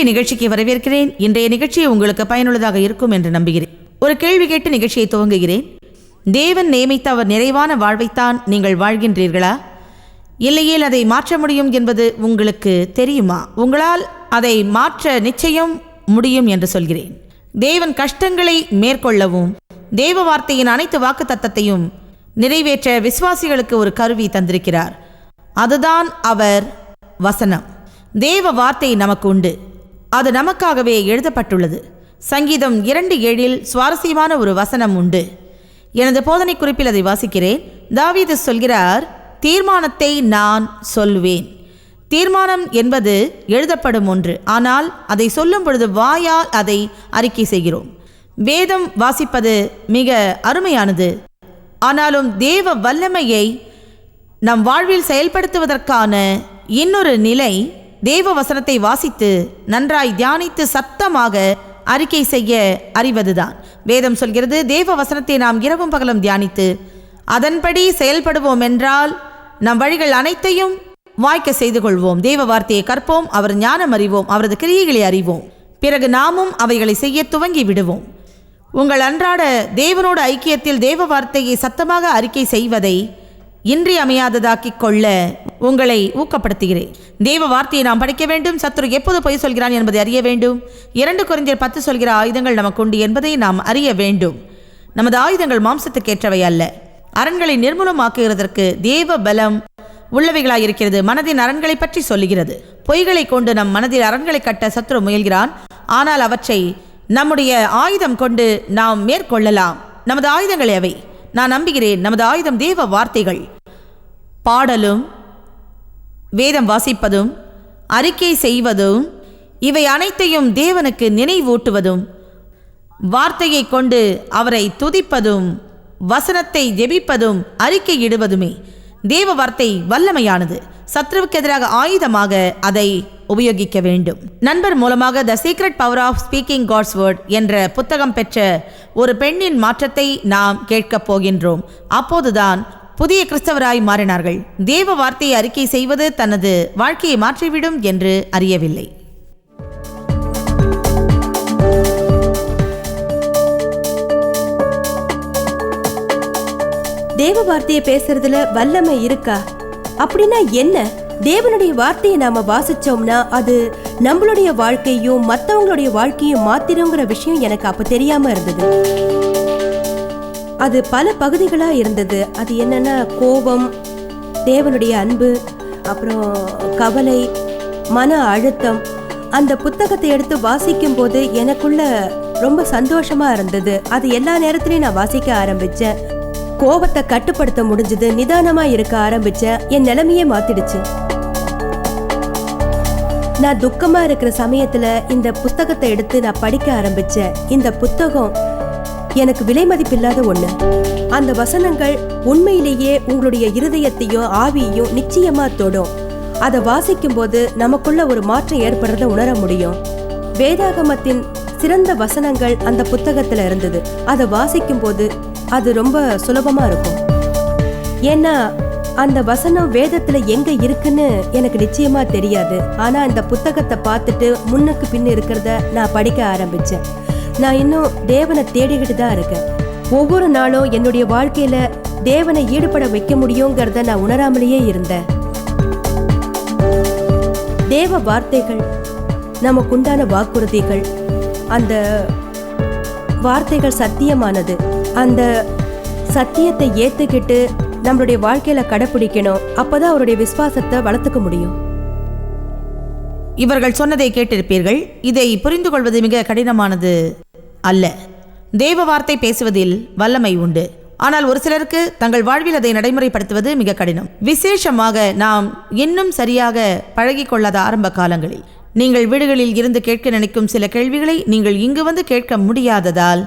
இன்றைய நிகழ்ச்சிக்கு வரவேற்கிறேன். இன்றைய நிகழ்ச்சி உங்களுக்கு பயனுள்ளதாக இருக்கும் என்று நம்புகிறேன். ஒரு கேள்வி கேட்டு நிகழ்ச்சியை துவங்குகிறேன். தேவன் நியமித்த அவர் நிறைவான வாழ்வைத்தான் நீங்கள் வாழ்கின்றீர்களா? இல்லையேல் அதை மாற்ற முடியும் என்பது உங்களுக்கு தெரியுமா? உங்களால் அதை மாற்ற நிச்சயம் முடியும் என்று சொல்கிறேன். தேவன் கஷ்டங்களை மேற்கொள்ளவும் தேவ வார்த்தையின் அனைத்து வாக்குத்தத்தத்தையும் நிறைவேற்ற விசுவாசிகளுக்கு ஒரு கருவி தந்திருக்கிறார். அதுதான் அவர் வசனம். தேவ வார்த்தை நமக்கு உண்டு. அது நமக்காகவே எழுதப்பட்டுள்ளது. சங்கீதம் இரண்டு ஏழில் சுவாரஸ்யமான ஒரு வசனம் உண்டு. எனது போதனை குறிப்பில் அதை வாசிக்கிறேன். தாவீது சொல்கிறார் தீர்மானத்தை நான் சொல்வேன். தீர்மானம் என்பது எழுதப்படும் ஒன்று. ஆனால் அதை சொல்லும் பொழுது வாயால் அதை அறிக்கை செய்கிறோம். வேதம் வாசிப்பது மிக அருமையானது. ஆனாலும் தேவ வல்லமையை நம் வாழ்வில் செயல்படுத்துவதற்கான இன்னொரு நிலை தேவ வசனத்தை வாசித்து நன்றாய் தியானித்து சத்தமாக அறிக்கை செய்ய அறிவதுதான். வேதம் சொல்கிறது தேவ வசனத்தை நாம் இரவும் பகலும் தியானித்து அதன்படி செயல்படுவோம் என்றால் நம் வழிகள் அனைத்தையும் வாய்க்க செய்து கொள்வோம். தேவ வார்த்தையை கற்போம் அவர் ஞானம் அறிவோம் அவரது கிரியைகளை அறிவோம். பிறகு நாமும் அவைகளை செய்ய துவங்கி விடுவோம். உங்கள் அன்றாட தேவனோட ஐக்கியத்தில் தேவ வார்த்தையை சத்தமாக அறிக்கை செய்வதை இன்றியமையாததாக்கிக் கொள்ள உங்களை ஊக்கப்படுத்துகிறேன். தெய்வ வார்த்தையை நாம் படிக்க வேண்டும். சத்துரு எப்போது பொய் சொல்கிறான் என்பதை அறிய வேண்டும். இரண்டு குறைஞ்சர் பத்து சொல்கிற ஆயுதங்கள் நமக்கு உண்டு என்பதை நாம் அறிய வேண்டும். நமது ஆயுதங்கள் மாம்சத்துக்கேற்றவை அல்ல. அரண்களை நிர்மூலமாக்குகிறதற்கு தேவ பலம் உள்ளவைகளாயிருக்கிறது. மனதின் அரண்களை பற்றி சொல்லுகிறது. பொய்களை கொண்டு நம் மனதில் அரண்களை கட்ட சத்ரு முயல்கிறான். ஆனால் அவற்றை நம்முடைய ஆயுதம் கொண்டு நாம் மேற்கொள்ளலாம். நமது ஆயுதங்கள் எவை நான் நம்புகிறேன். நமது ஆயுதம் தேவ வார்த்தைகள். பாடலும் வேதம் வாசிப்பதும் அறிக்கை செய்வதும் இவை அனைத்தையும் தேவனுக்கு நினைவூட்டுவதும் வார்த்தையை கொண்டு அவரை துதிப்பதும் வசனத்தை ஜெபிப்பதும் அறிக்கையிடுவதுமே. தேவ வார்த்தை வல்லமையானது. சத்ருவுக்கு எதிராக ஆயுதமாக அதை உபயோகிக்க வேண்டும். நண்பர் மூலமாக the secret power of speaking God's word என்ற புத்தகம் பெற்ற ஒரு பெண்ணின் மாற்றத்தை நாம் கேட்கப் போகின்றோம். அப்போதுதான் புதிய கிறிஸ்தவராய் மாறினார்கள். தேவ வார்த்தையை அறிக்கை செய்வது தனது வாழ்க்கையை மாற்றிவிடும் என்று அறியவில்லை. தேவ வார்த்தையை பேசுறதுல வல்லமை இருக்கா? அப்படின்னா என்ன? தேவனுடைய வார்த்தையை நாம வாசிச்சோம்னா அது நம்மளுடைய வாழ்க்கையும் மற்றவங்களுடைய வாழ்க்கையும் மாத்திரங்கிற விஷயம் எனக்கு அப்ப தெரியாம இருந்தது. அது பல பகுதிகளா இருந்தது. அது என்னன்னா கோபம் தேவனுடைய அன்பு அப்புறம் கவலை மன அழுத்தம். அந்த புத்தகத்தை எடுத்து வாசிக்கும் போது எனக்குள்ள ரொம்ப சந்தோஷமா இருந்தது. அது எல்லா நேரத்திலையும் நான் வாசிக்க ஆரம்பிச்சேன். கோபத்தை கட்டுப்படுத்த முடிஞ்சது நிதானமா இருக்க ஆரம்பிச்சேன் என் நிலைமையே மாத்திடுச்சு. நான் துக்கமா இருக்கிற சமயத்துல இந்த புத்தகத்தை எடுத்து நான் படிக்க ஆரம்பிச்சேன் இந்த புத்தகம் எனக்கு விலை மதிப்பில்லாத ஒண்ணு. அந்த வசனங்கள் உண்மையிலேயே உங்களுடைய இருதயத்தையும் ஆவியையும் நிச்சயமா தொடும். அதை வாசிக்கும் போது நமக்குள்ள ஒரு மாற்றம் ஏற்படுறத உணர முடியும். வேதாகமத்தின் சிறந்த வசனங்கள் அந்த புத்தகத்துல இருந்தது. அதை வாசிக்கும் போது அது ரொம்ப சுலபமா இருக்கும். ஏன்னா அந்த வசனம் வேதத்துல எங்க இருக்குன்னு எனக்கு நிச்சயமா தெரியாது. ஆனா இந்த புத்தகத்தை பார்த்துட்டு முன்னுக்கு பின்னு இருக்கிறத நான் படிக்க ஆரம்பிச்சேன். நான் இன்னும் தேவனை தேடிக்கிட்டு தான் இருக்கேன். ஒவ்வொரு நாளும் என்னுடைய வாழ்க்கையில தேவனை ஈடுபட வைக்க முடியுங்கிறத நான் உணராமலேயே இருந்தேன். தேவ வார்த்தைகள் நமக்குண்டான வாக்குறுதிகள் அந்த வார்த்தைகள் சத்தியமானது. அந்த சத்தியத்தை ஏத்துக்கிட்டு நம்மளுடைய வாழ்க்கையில கடைப்பிடிக்கணும். அப்பதான் அவருடைய விசுவாசத்தை வளர்த்துக்க முடியும். இவர்கள் சொன்னதை கேட்டிருப்பீர்கள். இதை புரிந்து கொள்வது மிக கடினமானது அல்ல. தேவ வார்த்தை பேசுவதில் வல்லமை உண்டு. ஆனால் ஒரு சிலருக்கு தங்கள் வாழ்வில் அதை நடைமுறைப்படுத்துவது மிக கடினம். விசேஷமாக நாம் இன்னும் சரியாக பழகிக்கொள்ளாத ஆரம்ப காலங்களில். நீங்கள் வீடுகளில் இருந்து கேட்க நினைக்கும் சில கேள்விகளை நீங்கள் இங்கு வந்து கேட்க முடியாததால்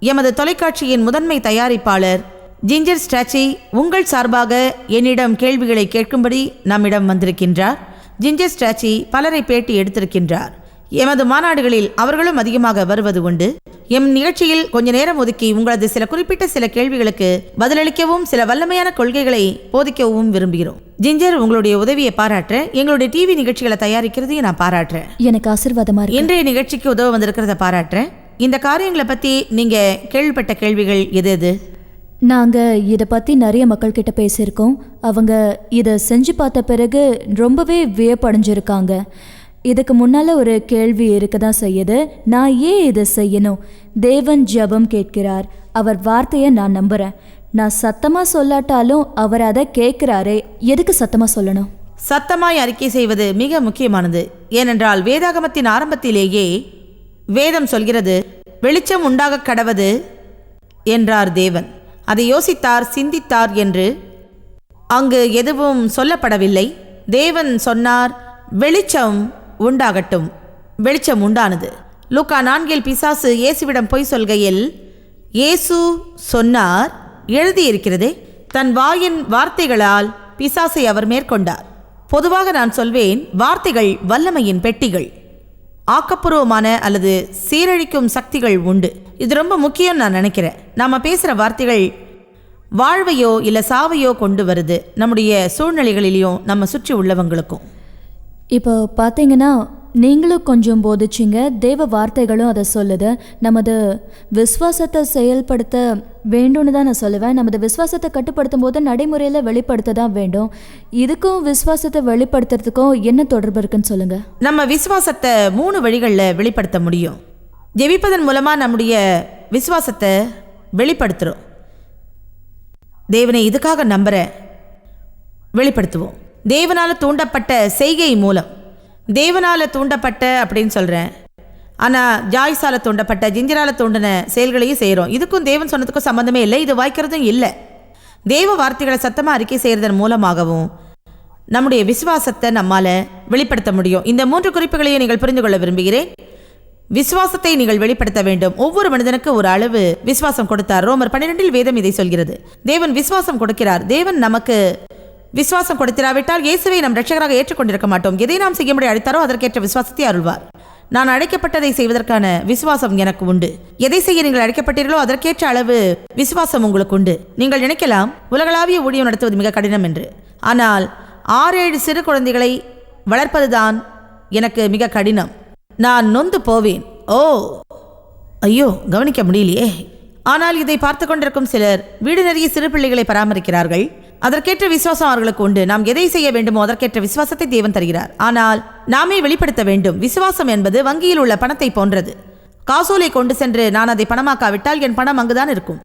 எமது தொலைக்காட்சியின் முதன்மை தயாரிப்பாளர் ஜிஞ்சர் ஸ்டாச்சி உங்கள் சார்பாக என்னிடம் கேள்விகளை கேட்கும்படி நம்மிடம் வந்திருக்கின்றார். ஜிஞ்சர் ஸ்டாச்சி பலரை பேட்டி எடுத்திருக்கின்றார். எமது மாநாடுகளில் அவர்களும் அதிகமாக வருவது உண்டு. எம் நிகழ்ச்சியில் கொஞ்ச நேரம் ஒதுக்கி உங்களது சில குறிப்பிட்ட சில கேள்விகளுக்கு பதிலளிக்கவும் சில வல்லமையான கொள்கைகளை போதிக்கவும் விரும்புகிறோம். ஜிஞ்சர் உங்களுடைய உதவியை பாராட்ட எங்களுடைய டிவி நிகழ்ச்சிகளை தயாரிக்கிறதையும் நான் பாராட்டுறேன். எனக்கு ஆசீர்வாதமா இன்றைய நிகழ்ச்சிக்கு உதவ வந்திருக்கிறத பாராட்டுறேன். இந்த காரியங்களை பத்தி நீங்க கேள்விப்பட்ட கேள்விகள் எது எது? நாங்க இத பத்தி நிறைய மக்கள் கிட்ட பேசியிருக்கோம். அவங்க இத செஞ்சு பார்த்த பிறகு ரொம்பவே வியப்படைஞ்சிருக்காங்க. இதுக்கு முன்னால ஒரு கேள்வி இருக்க தான் செய்யுது. நான் ஏன் இதை செய்யணும்? தேவன் ஜெபம் கேட்கிறார். அவர் வார்த்தையை நான் நம்புறேன். நான் சத்தமா சொல்லாட்டாலும் அவர் அதை கேட்கிறாரே. எதுக்கு சத்தமா சொல்லணும்? சத்தமாய் அறிக்கை செய்வது மிக முக்கியமானது. ஏனென்றால் வேதாகமத்தின் ஆரம்பத்திலேயே வேதம் சொல்கிறது வெளிச்சம் உண்டாக கடவது? என்றார் தேவன். அதை யோசித்தார் சிந்தித்தார் என்று அங்கு எதுவும் சொல்லப்படவில்லை. தேவன் சொன்னார் வெளிச்சம் உண்டாகட்டும். வெளிச்சம் உண்டானது. லூக்கா நான்கில் பிசாசு இயேசுவிடம் பொய் சொல்கையில் இயேசு சொன்னார் எழுதியிருக்கிறதே தன் வாயின் வார்த்தைகளால் பிசாசை அவர் மேற்கொண்டார். பொதுவாக நான் சொல்வேன் வார்த்தைகள் வல்லமையின் பெட்டிகள். ஆக்கப்பூர்வமான அல்லது சீரழிக்கும் சக்திகள் உண்டு. இது ரொம்ப முக்கியம் நான் நினைக்கிறேன். நாம் பேசுகிற வார்த்தைகள் வாழ்வையோ இல்லை சாவையோ கொண்டு வருது. நம்முடைய சூழ்நிலைகளிலையும் நம்ம சுற்றி உள்ளவங்களுக்கும். இப்போ பார்த்தீங்கன்னா நீங்களும் கொஞ்சம் போதிச்சிங்க. தேவ வார்த்தைகளும் அதை சொல்லுது. நமது விஸ்வாசத்தை செயல்படுத்த வேண்டும்னு தான் நான் சொல்லுவேன். நமது விசுவாசத்தை கட்டுப்படுத்தும் போது நடைமுறையில் வெளிப்படுத்த தான் வேண்டும். இதுக்கும் விசுவாசத்தை வெளிப்படுத்துறதுக்கும் என்ன தொடர்பு இருக்குன்னு சொல்லுங்க. நம்ம விசுவாசத்தை மூணு வழிகளில் வெளிப்படுத்த முடியும். ஜெபிப்பதன் மூலமாக நம்முடைய விசுவாசத்தை வெளிப்படுத்துகிறோம் தேவனை இதுக்காக நம்புகிறேன் வெளிப்படுத்துவோம். தேவனால் தூண்டப்பட்ட செய்கை மூலம். தேவனால் தூண்டப்பட்ட அப்படின்னு சொல்கிறேன் ஆனால் ஜாய்ஸால் தூண்டப்பட்ட ஜிஞ்சரால் தூண்டின செயல்களையும் செய்கிறோம் இதுக்கும் தேவன் சொன்னதுக்கும் சம்மந்தமே இல்லை. இது வாய்க்கிறதும் இல்லை. தேவ வார்த்தைகளை சத்தமாக அறிக்கை செய்கிறதன் மூலமாகவும் நம்முடைய விசுவாசத்தை நம்மால் வெளிப்படுத்த முடியும். இந்த மூன்று குறிப்புகளையும் நீங்கள் புரிந்து கொள்ள விரும்புகிறேன். விசுவாசத்தை நீங்கள் வெளிப்படுத்த வேண்டும். ஒவ்வொரு மனிதனுக்கு ஒரு அளவு விசுவாசம் கொடுத்தார். ரோமர் பன்னிரெண்டில் வேதம் இதை சொல்கிறது. தேவன் விசுவாசம் கொடுக்கிறார். தேவன் நமக்கு விசுவாசம் கொடுத்திராவிட்டால் இயேசுவை நம் ரட்சகராக ஏற்றுக்கொண்டிருக்க மாட்டோம். எதை நாம் செய்ய முடிய அழைத்தாரோ அதற்கேற்ற விசுவாசத்தை அருள்வார். நான் அழைக்கப்பட்டதை செய்வதற்கான விசுவாசம் எனக்கு உண்டு. எதை செய்ய நீங்கள் அழைக்கப்பட்டீர்களோ அதற்கேற்ற அளவு விசுவாசம் உங்களுக்கு உண்டு. நீங்கள் நினைக்கலாம் உலகளாவிய ஊழியம் நடத்துவது மிக கடினம் என்று. ஆனால் ஆறு ஏழு சிறு குழந்தைகளை வளர்ப்பதுதான் எனக்கு மிக கடினம். நான் நொந்து போவேன். ஓ! ஐயோ கவனிக்க முடியலையே. ஆனால் இதை பார்த்து கொண்டிருக்கும் சிலர் வீடு நிறைய சிறு பிள்ளைகளை பராமரிக்கிறார்கள். அதற்கேற்ற விசுவாசம் அவர்களுக்கு உண்டு. நாம் எதை செய்ய வேண்டுமோ அதற்கேற்ற விசுவாசத்தை தேவன் தருகிறார். ஆனால் நாமே வெளிப்படுத்த வேண்டும். விசுவாசம் என்பது வங்கியில் உள்ள பணத்தை போன்றது. காசோலை கொண்டு சென்று நான் அதை பணமாக்காவிட்டால் என் பணம் அங்குதான் இருக்கும்.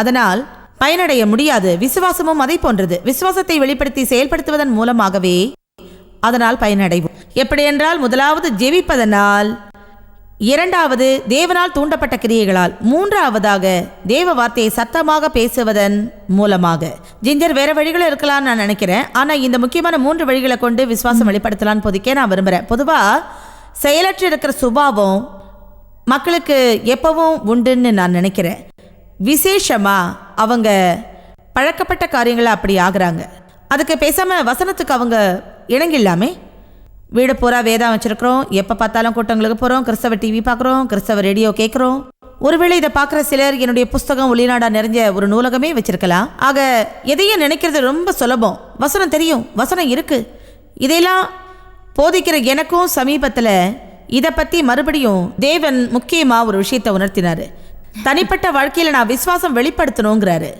அதனால் பயனடைய முடியாது. விசுவாசமும் அதை போன்றது. விசுவாசத்தை வெளிப்படுத்தி செயல்படுத்துவதன் மூலமாகவே அதனால் பயனடைவோம். எப்படி என்றால் முதலாவது ஜெபிப்பதனால் இரண்டாவது தேவனால் தூண்டப்பட்ட கிரியைகளால். மூன்றாவதாக தேவ வார்த்தையை சத்தமாக பேசுவதன் மூலமாக. ஜிஞ்சர் வேற வழிகள் இருக்கலாம் நான் நினைக்கிறேன். ஆனா இந்த முக்கியமான மூன்று வழிகளை கொண்டு விசுவாசம் வெளிப்படுத்தலாம்னு பொதுக்கே நான் விரும்புறேன். பொதுவா செயலற்று இருக்கிற சுபாவம் மக்களுக்கு எப்பவும் உண்டுன்னு நான் நினைக்கிறேன். விசேஷமா அவங்க பழக்கப்பட்ட காரியங்களை அப்படி ஆகுறாங்க. அதுக்கு பேசாம வசனத்துக்கு அவங்க இணங்கில்லாமே வீடு பூரா வேதம் வச்சிருக்கிறோம். எப்போ பார்த்தாலும் கூட்டங்களுக்கு போகிறோம் கிறிஸ்தவ டிவி பார்க்குறோம். கிறிஸ்தவ ரேடியோ கேட்குறோம். ஒருவேளை இதை பார்க்குற சிலர் என்னுடைய புஸ்தகம் ஒளிநாடா நிறைஞ்ச ஒரு நூலகமே வச்சிருக்கலாம். ஆக எதையும் நினைக்கிறது ரொம்ப சுலபம். வசனம் தெரியும். வசனம் இருக்கு. இதையெல்லாம் போதிக்கிற எனக்கும் சமீபத்தில் இதை பற்றி மறுபடியும் தேவன் முக்கியமாக ஒரு விஷயத்தை உணர்த்தினார். தனிப்பட்ட வாழ்க்கையில் நான் விசுவாசம் வெளிப்படுத்தணுங்கிறாரு.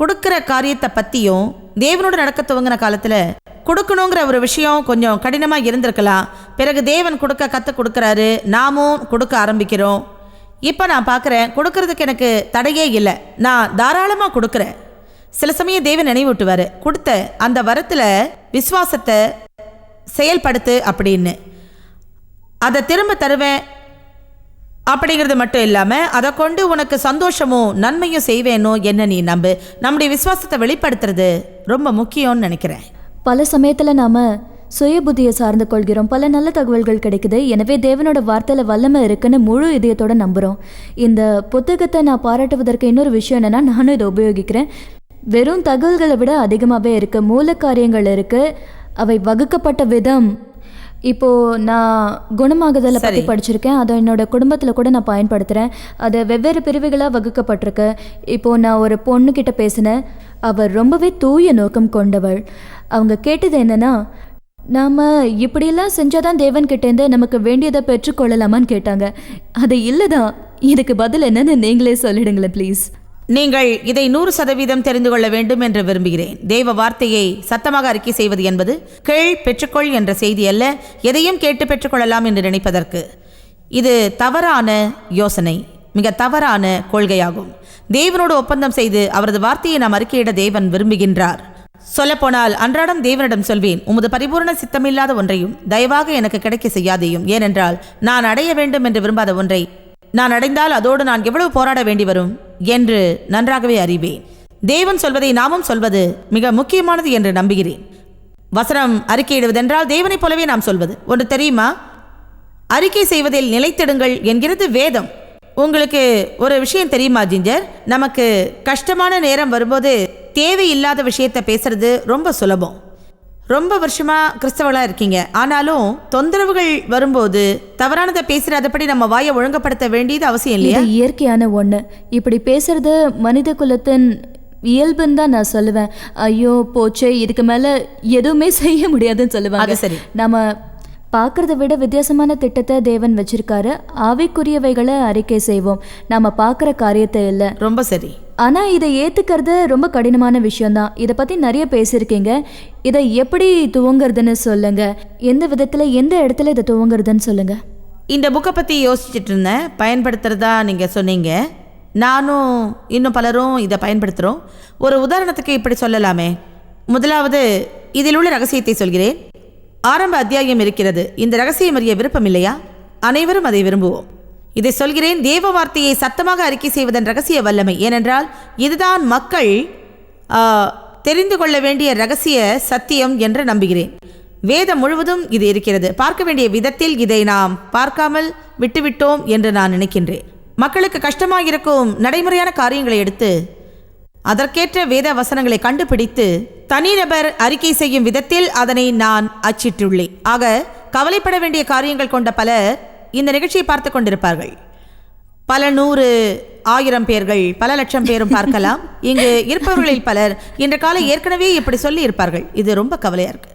கொடுக்குற காரியத்தை பற்றியும் தேவனோடு நடக்க துவங்கின காலத்தில் கொடுக்கணுங்கிற ஒரு விஷயம் கொஞ்சம் கடினமாக இருந்திருக்கலாம் பிறகு தேவன் கொடுக்க கற்றுக் கொடுக்குறாரு. நாமும் கொடுக்க ஆரம்பிக்கிறோம். இப்போ நான் பார்க்குறேன் கொடுக்கறதுக்கு எனக்கு தடையே இல்லை. நான் தாராளமாக கொடுக்குறேன். சில சமயம் தேவன் நினைவூட்டுவார். கொடுத்த அந்த வரத்தில் விசுவாசத்தை செயல்படுத்து அப்படின்னு. அதை திரும்ப தருவேன் அப்படிங்கிறது மட்டும் இல்லாமல் அதை கொண்டு உனக்கு சந்தோஷமும் நன்மையும் செய்வேனோ என்ன நீ நம்பு? நம்முடைய விசுவாசத்தை வெளிப்படுத்துறது ரொம்ப முக்கியம்னு நினைக்கிறேன். பல சமயத்தில் நாம சுய புத்தியை சார்ந்து கொள்கிறோம். பல நல்ல தகவல்கள் கிடைக்குது. எனவே தேவனோட வார்த்தையில் வல்லமை இருக்குன்னு முழு இதயத்தோட நம்புகிறோம் இந்த புத்தகத்தை நான் பாராட்டுவதற்கு இன்னொரு விஷயம் என்னன்னா நானும் இதை உபயோகிக்கிறேன். வெறும் தகவல்களை விட அதிகமாகவே இருக்கு. மூல காரியங்கள் இருக்கு. அவை வகுக்கப்பட்ட விதம். இப்போ நான் குணமாகுதலை பற்றி சரி. படிச்சிருக்கேன். அதை என்னோட குடும்பத்தில் கூட நான் பயன்படுத்துகிறேன் அது வெவ்வேறு பிரிவுகளாக வகுக்கப்பட்டிருக்கு. இப்போ நான் ஒரு பொண்ணுக்கிட்ட பேசினேன். அவள் ரொம்பவே தூய நோக்கம் கொண்டவள். அவங்க கேட்டது என்னன்னா நாம் இப்படியெல்லாம் செஞ்சாதான் தேவன்கிட்டேருந்து நமக்கு வேண்டியதை பெற்றுக்கொள்ளலாமான்னு கேட்டாங்க. அது இல்லை தான் இதுக்கு பதில் என்னன்னு நீங்களே சொல்லிடுங்களேன் ப்ளீஸ். நீங்கள் இதை நூறு சதவீதம் தெரிந்து கொள்ள வேண்டும் என்று விரும்புகிறேன். தேவ வார்த்தையை சத்தமாக அறிக்கை செய்வது என்பது கேள் பெற்றுக்கொள் என்ற செய்தி அல்ல எதையும் கேட்டு பெற்றுக்கொள்ளலாம் என்று நினைப்பதற்கு. இது தவறான யோசனை மிக தவறான கொள்கையாகும். தேவனோடு ஒப்பந்தம் செய்து அவரது வார்த்தையை நாம் அறிக்கையிட தேவன் விரும்புகின்றார். சொல்லப்போனால் அன்றாடம் தேவனிடம் சொல்வேன் உமது பரிபூரண சித்தமில்லாத ஒன்றையும் தயவாக எனக்கு கிடைக்க செய்யாதேயும். ஏனென்றால் நான் அடைய வேண்டும் என்று விரும்பாத ஒன்றை நான் அடைந்தால் அதோடு நான் எவ்வளவு போராட வேண்டி வரும் என்று நன்றாகவே அறிவேன். தேவன் சொல்வதை நாமும் சொல்வது மிக முக்கியமானது என்று நம்புகிறேன். வசனம் அறிக்கையிடுவதென்றால் தேவனைப் போலவே நாம் சொல்வது. ஒன்று தெரியுமா? அறிக்கை செய்வதில் நிலைத்திடுங்கள் என்கிறது வேதம். உங்களுக்கு ஒரு விஷயம் தெரியுமா ஜிஞ்சர்? நமக்கு கஷ்டமான நேரம் வரும்போது தேவையில்லாத விஷயத்தை பேசுறது ரொம்ப சுலபம். ரொம்ப வருஷமா கிறிஸ்தவர்களா இருக்கீங்க. ஆனாலும் தொந்தரவுகள் வரும்போது தவறானதை பேசுறதப்படி நம்ம வாயை ஒழுங்குபடுத்த வேண்டியது அவசியம் இல்லையா? இயற்கையான ஒன்று இப்படி பேசுறது மனித குலத்தின் இயல்புன்னு தான் நான் சொல்லுவேன். ஐயோ போச்சே இதுக்கு மேலே எதுவுமே செய்ய முடியாதுன்னு சொல்லுவாங்க. சரி. நம்ம பார்க்கறத விட வித்தியாசமான திட்டத்தை தேவன் வச்சிருக்காரு. ஆவிக்குரியவைகளை அறிக்கை செய்வோம். நாம பார்க்குற காரியத்தை இல்லை. ரொம்ப சரி. ஆனா இதை ஏத்துக்கிறது ரொம்ப கடினமான விஷயம்தான். இதை பத்தி நிறைய பேசியிருக்கீங்க. இதை எப்படி துவங்குறதுன்னு சொல்லுங்க. எந்த விதத்துல எந்த இடத்துல இதை துவங்குறதுன்னு சொல்லுங்க. இந்த புக்கை பற்றி யோசிச்சுட்டு இருந்தேன். பயன்படுத்துகிறதா நீங்கள் சொன்னீங்க. நானும் இன்னும் பலரும் இதை பயன்படுத்துகிறோம் ஒரு உதாரணத்துக்கு இப்படி சொல்லலாமே. முதலாவது இதில் உள்ள ரகசியத்தை சொல்கிறேன். ஆரம்ப அத்தியாயம் இருக்கிறது. இந்த ரகசியம் அறிய விருப்பம் இல்லையா அனைவரும் அதை விரும்புவோம். இதை சொல்கிறேன் தேவ வார்த்தையை சத்தமாக அறிக்கை செய்வதன் ரகசிய வல்லமை ஏனென்றால் இதுதான் மக்கள் தெரிந்து கொள்ள வேண்டிய ரகசிய சத்தியம் என்று நம்புகிறேன். வேதம் முழுவதும் இது இருக்கிறது. பார்க்க வேண்டிய விதத்தில் இதை நாம் பார்க்காமல் விட்டுவிட்டோம் என்று நான் நினைக்கின்றேன். மக்களுக்கு கஷ்டமாக இருக்கும் நடைமுறையான காரியங்களை எடுத்து அதற்கேற்ற வேத வசனங்களை கண்டுபிடித்து தனிநபர் அறிக்கை செய்யும் விதத்தில் அதனை நான் அச்சிட்டுள்ளேன் ஆக கவலைப்பட வேண்டிய காரியங்கள் கொண்ட பலர் இந்த நிகழ்ச்சியை பார்த்து கொண்டிருப்பார்கள். பல நூறு ஆயிரம் பேர்கள் பல லட்சம் பேரும் பார்க்கலாம். இங்கு இருப்பவர்களில் பலர் இன்ற காலம் ஏற்கனவே இப்படி சொல்லி இருப்பார்கள். இது ரொம்ப கவலையா இருக்கு.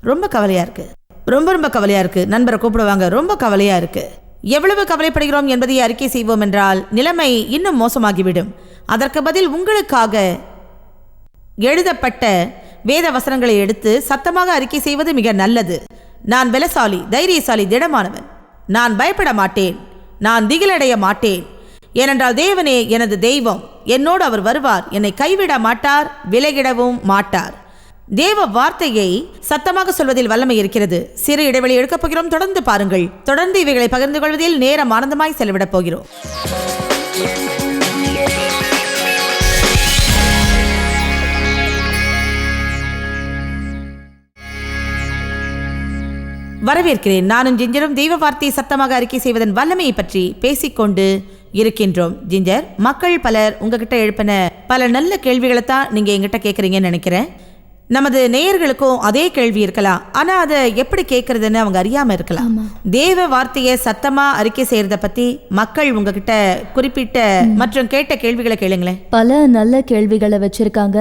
ரொம்ப கவலையா இருக்கு. ரொம்ப ரொம்ப கவலையா இருக்கு. நண்பரை கூப்பிடுவாங்க. ரொம்ப கவலையா இருக்கு. எவ்வளவு கவலைப்படுகிறோம் என்பதை அறிக்கை செய்வோம் என்றால் நிலைமை இன்னும் மோசமாகிவிடும். அதற்கு பதில் உங்களுக்காக. எழுதப்பட்ட வேத வசனங்களை எடுத்து சத்தமாக அறிக்கை செய்வது மிக நல்லது. நான் பலசாலி தைரியசாலி திடமானவன். நான் பயப்பட மாட்டேன். நான் திகிலடைய மாட்டேன். ஏனென்றால் தேவனே எனது தெய்வம். என்னோடு அவர் வருவார். என்னை கைவிட மாட்டார் விலகிடவும் மாட்டார். தேவ வார்த்தையை சத்தமாக சொல்வதில் வல்லமை இருக்கிறது. சிறு இடைவெளி எடுக்கப் போகிறோம். தொடர்ந்து பாருங்கள். தொடர்ந்து இவைகளை பகிர்ந்து கொள்வதில் நேரம் ஆனந்தமாய் செலவிடப் போகிறோம். வரவேற்கிறேன். நானும் ஜிஞ்சரும் தெய்வ வார்த்தையை சத்தமாக அறிக்கை செய்வதன் வல்லமையை பற்றி பேசிக்கொண்டு இருக்கின்றோம். ஜிஞ்சர் மக்கள் பலர் உங்ககிட்ட எழுப்பின பல நல்ல கேள்விகளை தான் நீங்க எங்கிட்ட கேட்குறீங்கன்னு நினைக்கிறேன். நமது நேயர்களுக்கும் அதே கேள்வி இருக்கலாம். ஆனா அதை எப்படி கேட்கறதுன்னு அவங்க அறியாம இருக்கலாம். தேவ வார்த்தையை சத்தமா அறிக்கை செய்யறத பத்தி மக்கள் உங்ககிட்ட குறிப்பிட்ட மற்றும் கேட்ட கேள்விகளை கேளுங்களேன். பல நல்ல கேள்விகளை வச்சிருக்காங்க.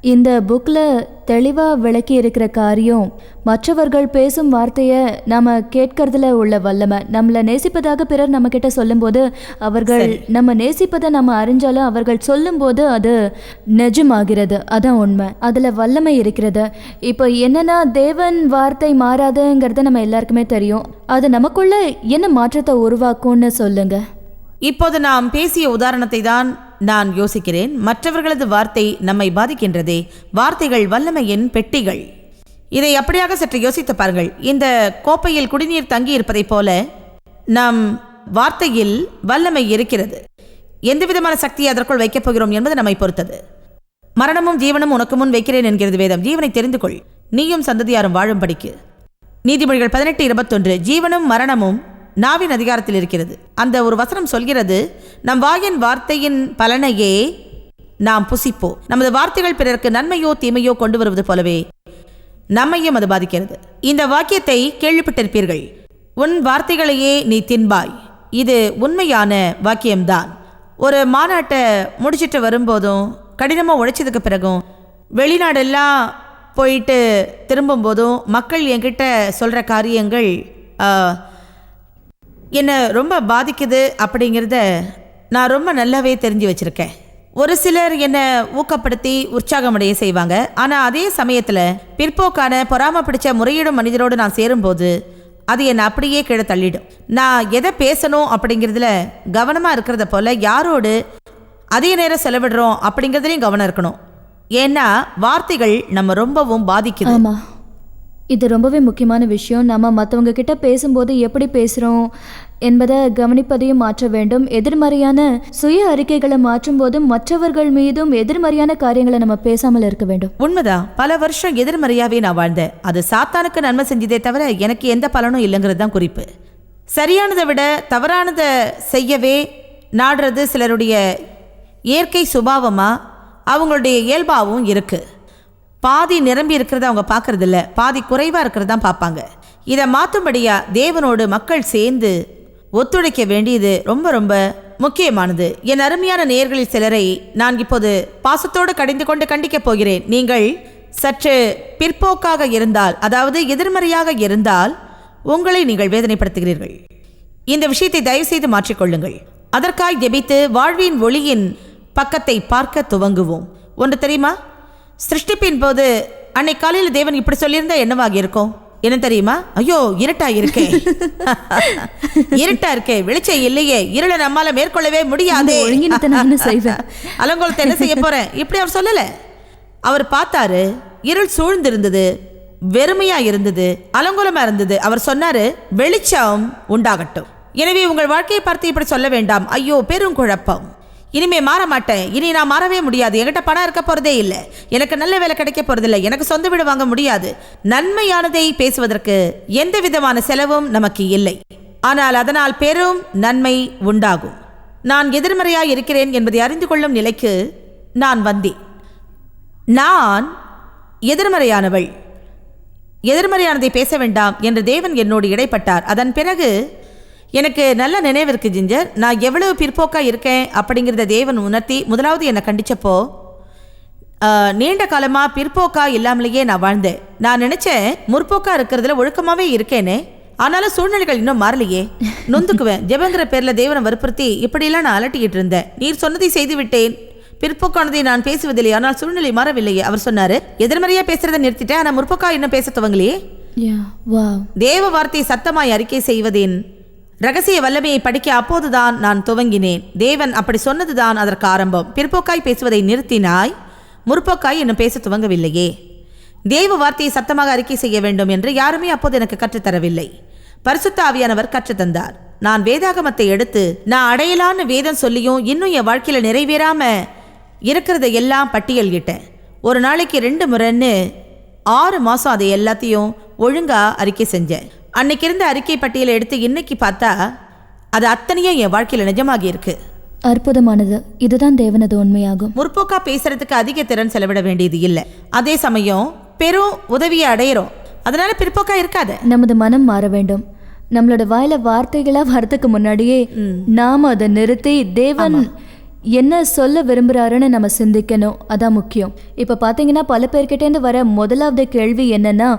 இந்த புக்கில் தெளிவாக விளக்கி இருக்கிற காரியம் மற்றவர்கள் பேசும் வார்த்தையை நாம் கேட்கறதுல உள்ள வல்லமை. நம்மளை நேசிப்பதாக பிறர் நம்ம கிட்ட சொல்லும்போது அவர்கள் நம்ம நேசிப்பதை நம்ம அறிஞ்சாலும் அவர்கள் சொல்லும்போது அது நிஜமாகிறது. அதான் உண்மை. அதில் வல்லமை இருக்கிறது. இப்போ என்னன்னா தேவன் வார்த்தை மாறாதுங்கிறது நம்ம எல்லாருக்குமே தெரியும். அது நமக்குள்ள என்ன மாற்றத்தை உருவாக்கும்னு சொல்லுங்க. இப்போது நாம் பேசிய உதாரணத்தை தான் நான் யோசிக்கிறேன். மற்றவர்களது வார்த்தை நம்மை பாதிக்கின்றதே. வார்த்தைகள் வல்லமையின் பெட்டிகள். இதை அப்படியாக சற்று யோசித்து பாருங்கள். இந்த கோப்பையில் குடிநீர் தங்கி இருப்பதைப் போல நம் வார்த்தையில் வல்லமை இருக்கிறது. எந்த விதமான சக்தியை அதற்குள் வைக்கப் போகிறோம் என்பது நம்மை பொறுத்தது. மரணமும் ஜீவனும் உனக்கு முன் வைக்கிறேன் என்கிறது வேதம். ஜீவனை தெரிந்து கொள். நீயும் சந்ததியாரும் வாழும்படிக்கு. நீதிமொழிகள் பதினெட்டு இருபத்தொன்று. ஜீவனும் மரணமும் நாவின் அதிகாரத்தில் இருக்கிறது. அந்த ஒரு வசனம் சொல்கிறது நம் வாயின் வார்த்தையின் பலனையே நாம் புசிப்போம். நமது வார்த்தைகள் பிறருக்கு நன்மையோ தீமையோ கொண்டு வருவது போலவே நம்மையும் அது பாதிக்கிறது. இந்த வாக்கியத்தை கேள்விப்பட்டிருப்பீர்கள். உன் வார்த்தைகளையே நீ தின்பாய். இது உண்மையான வாக்கியம்தான். ஒரு மாநாட்டை முடிச்சிட்டு வரும்போதும் கடினமாக உழைச்சதுக்கு பிறகும் வெளிநாடெல்லாம் போயிட்டு திரும்பும்போதும் மக்கள் என்கிட்ட சொல்கிற காரியங்கள் என்னை ரொம்ப பாதிக்குது அப்படிங்கிறத நான் ரொம்ப நல்லாவே தெரிஞ்சு வச்சுருக்கேன். ஒரு சிலர் என்னை ஊக்கப்படுத்தி உற்சாகமடைய செய்வாங்க. ஆனால் அதே சமயத்தில் பிற்போக்கான பொறாம பிடிச்ச முறையீடும் மனிதரோடு நான் சேரும்போது அது என்னை அப்படியே கீழே தள்ளிடும். நான் எதை பேசணும் அப்படிங்கிறதுல கவனமாக இருக்கிறத போல் யாரோடு அதிக நேரம் செலவிடுறோம் அப்படிங்கிறதுலையும் கவனம் இருக்கணும். ஏன்னா வார்த்தைகள் நம்ம ரொம்பவும் பாதிக்குது. இது ரொம்பவே முக்கியமான விஷயம். நம்ம மற்றவங்க கிட்ட பேசும்போது எப்படி பேசுகிறோம் என்பதை கவனிப்பதையும் மாற்ற வேண்டும். எதிர்மறையான சுய அறிக்கைகளை மாற்றும் போது மற்றவர்கள் மீதும் எதிர்மறையான காரியங்களை நம்ம பேசாமல் இருக்க வேண்டும். உண்மைதான் பல வருஷம் எதிர்மறையாவே நான் வாழ்ந்தேன். அது சாத்தானுக்கு நன்மை செஞ்சதே தவிர எனக்கு எந்த பலனும் இல்லைங்கிறது தான் குறிப்பு. சரியானதை விட தவறானதை செய்யவே நாடுறது சிலருடைய இயற்கை சுபாவமாக அவங்களுடைய இயல்பாகவும் இருக்குது பாதி நிரம்பி இருக்கிறத அவங்க பார்க்கறதில்ல. பாதி குறைவாக இருக்கிறது தான் பார்ப்பாங்க. இதை மாற்றும்படியாக தேவனோடு மக்கள் சேர்ந்து ஒத்துழைக்க வேண்டியது ரொம்ப ரொம்ப முக்கியமானது. என் அருமையான நேயர்களில் சிலரை நான் இப்போது பாசத்தோடு கடிந்து கொண்டு கண்டிக்கப் போகிறேன். நீங்கள் சற்று பிற்போக்காக இருந்தால் அதாவது எதிர்மறையாக இருந்தால் உங்களை நீங்கள் வேதனைப்படுத்துகிறீர்கள். இந்த விஷயத்தை தயவுசெய்து மாற்றிக்கொள்ளுங்கள். அதற்காய் ஜெபித்து வாழ்வின் ஒளியின் பக்கத்தை பார்க்க துவங்குவோம். ஒன்று தெரியுமா? சிருஷ்டிப்பின் போது அன்னை காலையில் தேவன் இப்படி சொல்லியிருந்தா என்னவாகி இருக்கும்? என்ன தெரியுமா? ஐயோ இருட்டா இருக்கே. இருட்டா இருக்கே. வெளிச்சம் இல்லையே. இருளை நம்மால மேற்கொள்ளவே முடியாதே. அலங்கோலத்தை என்ன செய்ய போறேன்? இப்படி அவர் சொல்லல. அவர் பார்த்தாரு இருள் சூழ்ந்திருந்தது வெறுமையா இருந்தது அலங்கோலமா இருந்தது. அவர் சொன்னாரு வெளிச்சம் உண்டாகட்டும். எனவே உங்கள் வாழ்க்கையை பார்த்து இப்படி சொல்ல வேண்டாம். ஐயோ பெரும் குழப்பம். இனிமே மாற மாட்டேன். இனி நான் மாறவே முடியாது. என்கிட்ட பணம் இருக்க போறதே இல்லை. எனக்கு நல்ல வேலை கிடைக்க போறதில்லை எனக்கு சொந்த வீடு வாங்க முடியாது. நன்மையானதை பேசுவதற்கு எந்த விதமான செலவும் நமக்கு இல்லை. ஆனால் அதனால் பெரும் நன்மை உண்டாகும். நான் எதிர்மறையாக இருக்கிறேன் என்பதை அறிந்து கொள்ளும் நிலைக்கு நான் வந்தேன். நான் எதிர்மறையானவள். எதிர்மறையானதை பேச வேண்டாம் என்று தேவன் என்னோடு இடைப்பட்டார். அதன் பிறகு எனக்கு நல்ல நினைவிற்கு ஜிஞ்சர். நான் எவ்வளவு பிற்போக்கா இருக்கேன் அப்படிங்கிறத தேவன் உணர்த்தி முதலாவது என்னை கண்டிச்சப்போ நீண்ட காலமாக பிற்போக்கா இல்லாமலேயே நான் வாழ்ந்தேன். நான் நினச்சேன் முற்போக்கா இருக்கிறதுல ஒழுக்கமாகவே இருக்கேனே. ஆனாலும் சூழ்நிலைகள் இன்னும் மாறலையே. நொந்துக்குவேன். ஜெபங்கிற பேரில் தேவனை வற்புறுத்தி இப்படியெல்லாம் நான் அலட்டிக்கிட்டு இருந்தேன். நீர் சொன்னதை செய்து விட்டேன் பிற்போக்கானதை நான் பேசுவதில்லை. ஆனால் சூழ்நிலை மாறவில்லையே. அவர் சொன்னாரு எதிர்மறையா பேசுறதை நிறுத்திட்டேன். ஆனால் முற்போக்கா இன்னும் பேச துவங்கலையே? தேவ வார்த்தை சத்தமாய் அறிக்கை செய்வதின் ரகசிய வல்லமையை படிக்க அப்போதுதான் நான் துவங்கினேன். தேவன் அப்படி சொன்னதுதான் அதற்கு ஆரம்பம். பிற்போக்காய் பேசுவதை நிறுத்தினாய் முற்போக்காய் இன்னும் பேச துவங்கவில்லையே. தேவ வார்த்தையை சத்தமாக அறிக்கை செய்ய வேண்டும் என்று யாருமே அப்போது எனக்கு கற்றுத்தரவில்லை பரிசுத்த ஆவியானவர் கற்றுத்தந்தார் நான் வேதாகமத்தை எடுத்து நான் அடையலான்னு வேதம் சொல்லியும் இன்னும் என் வாழ்க்கையில் நிறைவேறாம இருக்கிறத எல்லாம் பட்டியலிட்டேன் ஒரு நாளைக்கு ரெண்டு முறைன்னு ஆறு மாதம் அதை எல்லாத்தையும் ஒழுங்கா அறிக்கை செஞ்சேன். அன்னைக்கு இருந்த அறிக்கை பட்டியலை எடுத்து இன்னைக்கு பார்த்தா அது அத்தனையும் என் வாழ்க்கையில் நிஜமாகி இருக்கு. அற்புதமானது. இதுதான் தேவனது உண்மையாகும். முற்போக்கா பேசுறதுக்கு அதிக திறன் செலவிட வேண்டியது இல்லை. அதே சமயம் பெரும் உதவியை அடையிறோம். அதனால பிற்போக்கா இருக்காத. நமது மனம் மாற வேண்டும். நம்மளோட வாயில வார்த்தைகளா வரதுக்கு முன்னாடியே நாம அதை நிறுத்தி தேவன் என்ன சொல்ல விரும்புறாருன்னு நம்ம சிந்திக்கணும். அதான் முக்கியம். இப்ப பாத்தீங்கன்னா பல பேர்கிட்டேருந்து வர முதலாவது கேள்வி என்னன்னா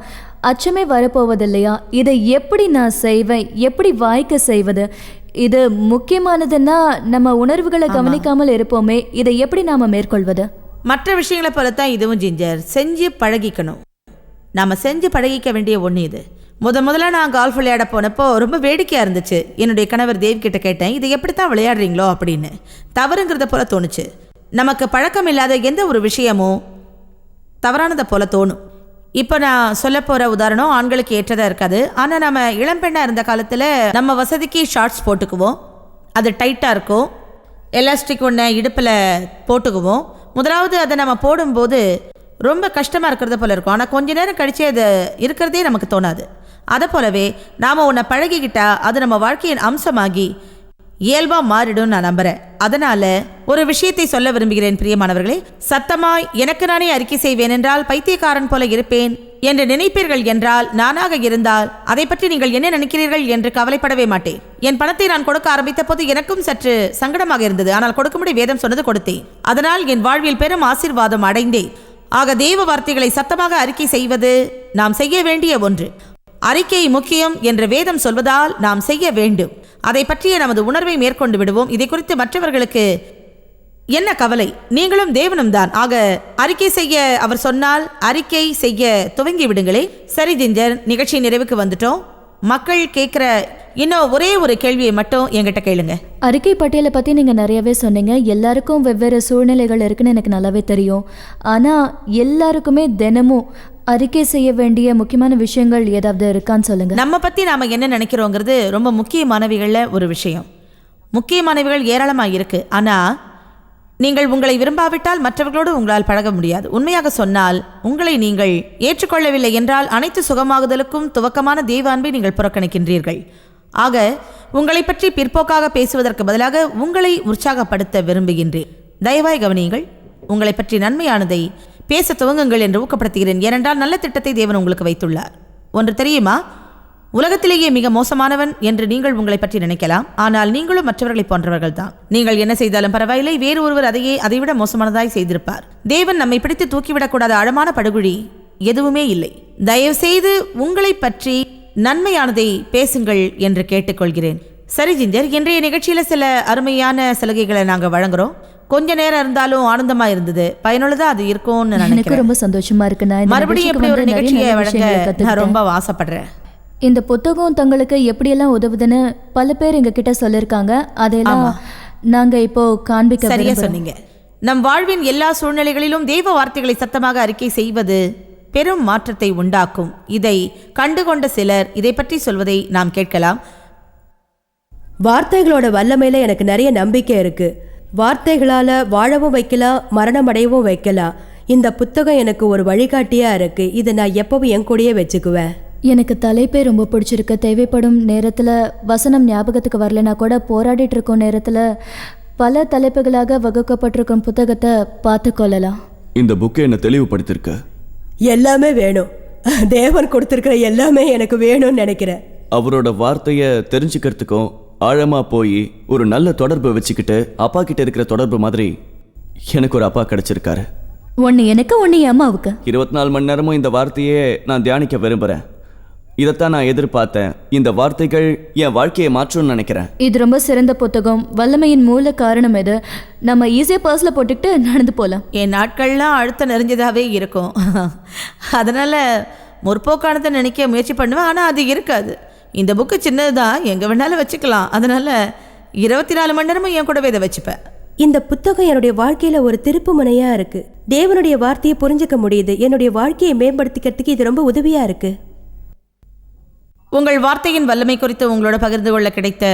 அச்சமே வரப்போவதில்லையா? இதை எப்படி நான் செய்வேன்? எப்படி வாய்க்க செய்வது? இது முக்கியமானதுன்னா நம்ம உணர்வுகளை கவனிக்காமல் இருப்போமே. இதை எப்படி நாம மேற்கொள்வது? மற்ற விஷயங்களை போலத்தான் இதுவும் ஜிஞ்சர். செஞ்சு பழகிக்கணும். நாம செஞ்சு பழகிக்க வேண்டிய ஒன்று இது. முத முதல்ல நான் கால்ஃப் விளையாட போனப்போ ரொம்ப வேடிக்கையாக இருந்துச்சு. என்னுடைய கணவர் தேவ் கிட்ட கேட்டேன் இதை எப்படி தான் விளையாடுறீங்களோ? அப்படின்னு. தவறுங்கிறத போல தோணுச்சு. நமக்கு பழக்கம் இல்லாத எந்த ஒரு விஷயமும் தவறானதை போல தோணும். இப்போ நான் சொல்ல போகிற உதாரணம் ஆண்களுக்கு ஏற்றதாக இருக்காது. ஆனால் நம்ம இளம்பெண்ணாக இருந்த காலத்தில் நம்ம வசதிக்கு ஷார்ட்ஸ் போட்டுக்குவோம். அது டைட்டாக இருக்கும். எலாஸ்டிக் ஒன்று இடுப்பில் போட்டுக்குவோம். முதலாவது அதை நம்ம போடும்போது ரொம்ப கஷ்டமாக இருக்கிறத போல் இருக்கும். ஆனால் கொஞ்ச நேரம் கழித்து அது இருக்கிறதே நமக்கு தோணாது. அதை போலவே நாம் ஒன்றை பழகிக்கிட்டால் அது நம்ம வாழ்க்கையின் அம்சமாகி இயல்பா மாறிடும் நான் நம்புறேன். அதனால ஒரு விஷயத்தை சொல்ல விரும்புகிறேன் பிரியமானவர்களே. சத்தமாய் எனக்கு நானே அறிக்கை செய்வேன் என்றால் பைத்தியக்காரன் போல இருப்பேன் என்று நினைப்பீர்கள் என்றால் நானாக இருந்தால் அதை பற்றி நீங்கள் என்ன நினைக்கிறீர்கள் என்று கவலைப்படவே மாட்டேன். என் பணத்தை நான் கொடுக்க ஆரம்பித்த போது எனக்கும் சற்று சங்கடமாக இருந்தது. ஆனால் கொடுக்கும்படி வேதம் சொன்னது கொடுத்தேன். அதனால் என் வாழ்வில் பெரும் ஆசீர்வாதம் அடைந்தேன். ஆக தேவ வார்த்தைகளை சத்தமாக அறிக்கை செய்வது நாம் செய்ய வேண்டிய ஒன்று. அறிக்கை முக்கியம் என்று வேதம் சொல்வதால் நாம் செய்ய வேண்டும். அதை பற்றிய நமது உணர்வை மேற்கொண்டு விடுவோம். இதை குறித்து மற்றவர்களுக்கு என்ன கவலை? நீங்களும் தேவனும் தான். ஆக அறிக்கை செய்ய அவர் சொன்னால் அறிக்கை செய்ய துவங்கி விடுங்களே. சரி ஜிஞ்சர் நிகழ்ச்சி நிறைவுக்கு வந்துட்டோம். மக்கள் கேட்குற இன்னும் ஒரே ஒரு கேள்வியை மட்டும் என்கிட்ட கேளுங்க. அறிக்கை பட்டியலை பற்றி நீங்கள் நிறையவே சொன்னீங்க. எல்லாருக்கும் வெவ்வேறு சூழ்நிலைகள் இருக்குன்னு எனக்கு நல்லாவே தெரியும். ஆனால் எல்லாருக்குமே தினமும் அறிக்கை செய்ய வேண்டிய முக்கியமான விஷயங்கள் ஏதாவது இருக்கான்னு சொல்லுங்க. நம்ம பத்தி நாம என்ன நினைக்கிறோங்கிறது ரொம்ப முக்கிய மாணவிகளில் ஒரு விஷயம். முக்கியமானவைகள் ஏராளமாக இருக்கு. ஆனா நீங்கள் உங்களை விரும்பாவிட்டால் மற்றவர்களோடு உங்களால் பழக முடியாது. உண்மையாக சொன்னால் உங்களை நீங்கள் ஏற்றுக்கொள்ளவில்லை என்றால் அனைத்து சுகமாகுதலுக்கும் துவக்கமான தெய்வ அன்பை நீங்கள் புறக்கணிக்கின்றீர்கள். ஆக உங்களை பற்றி பிற்போக்காக பேசுவதற்கு பதிலாக உங்களை உற்சாகப்படுத்த விரும்புகின்றேன். தயவாய் கவனியுங்கள் உங்களை பற்றி நன்மையானதை பேச துவங்குங்கள் என்று ஊக்கப்படுத்துகிறேன். ஏனென்றால் நல்ல திட்டத்தை தேவன் உங்களுக்கு வைத்துள்ளார். ஒன்று தெரியுமா? உலகத்திலேயே மிக மோசமானவன் என்று நீங்கள் உங்களை பற்றி நினைக்கலாம். ஆனால் நீங்களும் மற்றவர்களைப் போன்றவர்கள் தான் நீங்கள் என்ன செய்தாலும் பரவாயில்லை வேறு ஒருவர் அதையே அதைவிட மோசமானதாய் செய்திருப்பார். தேவன் நம்மை பிடித்து தூக்கிவிடக்கூடாத ஆழமான படுகுழி எதுவுமே இல்லை. தயவு செய்து உங்களை பற்றி நன்மையானதை பேசுங்கள் என்று கேட்டுக்கொள்கிறேன். சரி ஜிஞ்சர் இன்றைய நிகழ்ச்சியில சில அருமையான சலுகைகளை நாங்கள் வழங்குறோம். கொஞ்ச நேரம் இருந்தாலும் ஆனந்தமா இருந்தது. பயனுள்ளதா அது இருக்கும்னு எனக்கு நினைக்கிறேன். ரொம்ப சந்தோஷமா இருக்கு நான் மறுபடியும் எப்படி ஒரு நிகழ்ச்சியை வழங்க நான். ரொம்ப ஆசைப்படுறேன். இந்த புத்தகம் தங்களுக்கு எப்படியெல்லாம் உதவுதுன்னு பல பேர் எங்க கிட்ட சொல்லியிருக்காங்க அதையெல்லாம் நாங்க இப்போ காண்பிக்க சரியா. சொன்னீங்க. நம் வாழ்வின் எல்லா சூழ்நிலைகளிலும் தெய்வ வார்த்தைகளை சத்தமாக அறிக்கை செய்வது பெரும் மாற்றத்தை உண்டாக்கும். இதை கண்டுகொண்ட சிலர் இதை பற்றி சொல்வதை நாம் கேட்கலாம். வார்த்தைகளோட வல்லமையில எனக்கு நிறைய நம்பிக்கை இருக்கு. வார்த்தைகளால வாழவும் வைக்கலாம் மரணம் அடையவும் வைக்கலாம் இந்த புத்தகம் எனக்கு ஒரு வழிகாட்டியா இருக்கு. இதை நான் எப்பவும் என் கூடயே வச்சுக்குவேன். எனக்கு தலைப்பே ரொம்ப பிடிச்சிருக்கு. தேவைப்படும் நேரத்துல வசனம் ஞாபகத்துக்கு வரலைனா கூட போராடிட்டு இருக்கும் நேரத்துல பல தலைப்புகளாக வகுக்கப்பட்டிருக்கும் புத்தகத்தை பார்த்து கொள்ளலாம். இந்த புக்கை என்ன தெளிவுபடுத்திருக்கு? எல்லாமே வேணும். தேவன் கொடுத்துருக்கிற எல்லாமே எனக்கு வேணும்னு நினைக்கிறேன். அவரோட வார்த்தையை தெரிஞ்சுக்கிறதுக்கும் ஆழமா போய் ஒரு நல்ல தொடர்பை வச்சுக்கிட்டு அப்பா கிட்ட இருக்கிற தொடர்பு மாதிரி எனக்கு ஒரு அப்பா கிடைச்சிருக்காரு. ஒன்று எனக்கு ஒன்று என் அம்மாவுக்கு. இருபத்தி நாலு மணி நேரமும் இந்த வார்த்தையே நான் தியானிக்க விரும்புகிறேன் இதைத்தான் நான் எதிர்பார்த்தேன். இந்த வார்த்தைகள் என் வாழ்க்கையை மாற்றும்னு நினைக்கிறேன். இது ரொம்ப சிறந்த புத்தகம். வல்லமையின் மூல காரணம் இது நம்ம ஈஸியாக பர்ஸில் போட்டுக்கிட்டு நடந்து போகலாம் என் நாட்கள்லாம் அழுத்தம் நிறைஞ்சதாகவே இருக்கும். அதனால் முற்போக்கானதை நினைக்க முயற்சி பண்ணுவேன். ஆனால் அது இருக்காது. இந்த புக்கு சின்னது தான் எங்கே வேணாலும் வச்சுக்கலாம். அதனால் இருபத்தி நாலு மணி நேரமும் என் கூடவே இதை வச்சுப்பேன் இந்த புத்தகம் என்னுடைய வாழ்க்கையில ஒரு திருப்பு முனையா இருக்கு. தேவனுடைய வார்த்தையை புரிஞ்சுக்க முடியுது. என்னுடைய வாழ்க்கையை மேம்படுத்திக்கிறதுக்கு இது ரொம்ப உதவியா இருக்கு. உங்கள் வார்த்தையின் வல்லமை குறித்து உங்களோட பகிர்ந்து கொள்ள கிடைத்த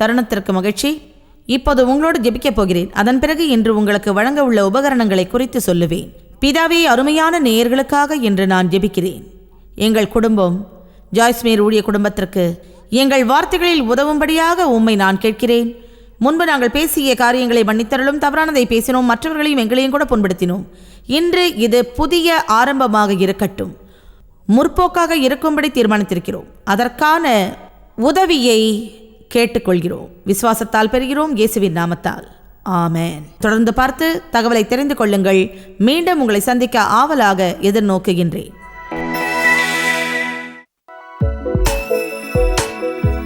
தருணத்திற்கு மகிழ்ச்சி. இப்போது உங்களோடு ஜெபிக்கப் போகிறேன். அதன் பிறகு இன்று உங்களுக்கு வழங்க உள்ள உபகரணங்களை குறித்து சொல்லுவேன். பிதாவே அருமையான நேயர்களுக்காக இன்று நான் ஜெபிக்கிறேன். எங்கள் குடும்பம் ஜாய்ஸ்மீர் ஊழிய குடும்பத்திற்கு எங்கள் வார்த்தைகளில் உதவும்படியாக உம்மை நான் கேட்கிறேன். முன்பு நாங்கள் பேசிய காரியங்களை மன்னித்தரலும் தவறானதை பேசினோம் மற்றவர்களையும் எங்களையும் கூட புண்படுத்தினோம். இன்று இது புதிய ஆரம்பமாக இருக்கட்டும். முற்போக்காக இருக்கும்படி தீர்மானித்திருக்கிறோம். அதற்கான உதவியை கேட்டுக்கொள்கிறோம். விசுவாசத்தால் பெறுகிறோம் இயேசுவின் நாமத்தால். ஆமேன். தொடர்ந்து பார்த்து தகவலை தெரிந்து கொள்ளுங்கள். மீண்டும் உங்களை சந்திக்க ஆவலாக எதிர்நோக்குகின்றேன்.